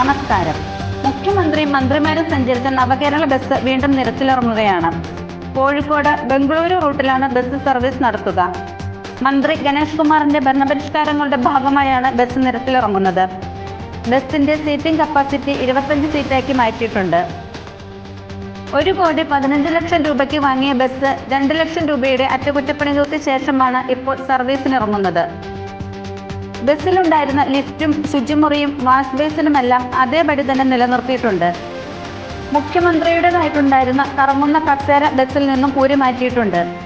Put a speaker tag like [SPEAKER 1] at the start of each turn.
[SPEAKER 1] നമസ്കാരം. മുഖ്യമന്ത്രി മന്ത്രിമാരും സഞ്ചരിച്ച നവകേരള ബസ് വീണ്ടും നിരത്തിലിറങ്ങുകയാണ്. കോഴിക്കോട് ബംഗളൂരു റൂട്ടിലാണ് ബസ് സർവീസ് നടത്തുക. മന്ത്രി ഗണേഷ് കുമാറിന്റെ ഭരണപരിഷ്കാരങ്ങളുടെ ഭാഗമായാണ് ബസ് നിരത്തിലിറങ്ങുന്നത്. ബസിന്റെ സീറ്റിംഗ് കപ്പാസിറ്റി ഇരുപത്തഞ്ച് സീറ്റാക്കി മാറ്റിയിട്ടുണ്ട്. ഒരു കോടി പതിനഞ്ച് ലക്ഷം രൂപയ്ക്ക് വാങ്ങിയ ബസ് രണ്ട് ലക്ഷം രൂപയുടെ അറ്റകുറ്റപ്പണികൾക്ക് ശേഷമാണ് ഇപ്പോൾ സർവീസിനിറങ്ങുന്നത്. ബസ്സിലുണ്ടായിരുന്ന ലിഫ്റ്റും ശുചിമുറിയും വാഷ് ബേസിനുമെല്ലാം അതേപടി തന്നെ നിലനിർത്തിയിട്ടുണ്ട്. മുഖ്യമന്ത്രിയുടേതായിട്ടുണ്ടായിരുന്ന കറങ്ങുന്ന കസേര ബസ്സിൽ നിന്നും ഊരി മാറ്റിയിട്ടുണ്ട്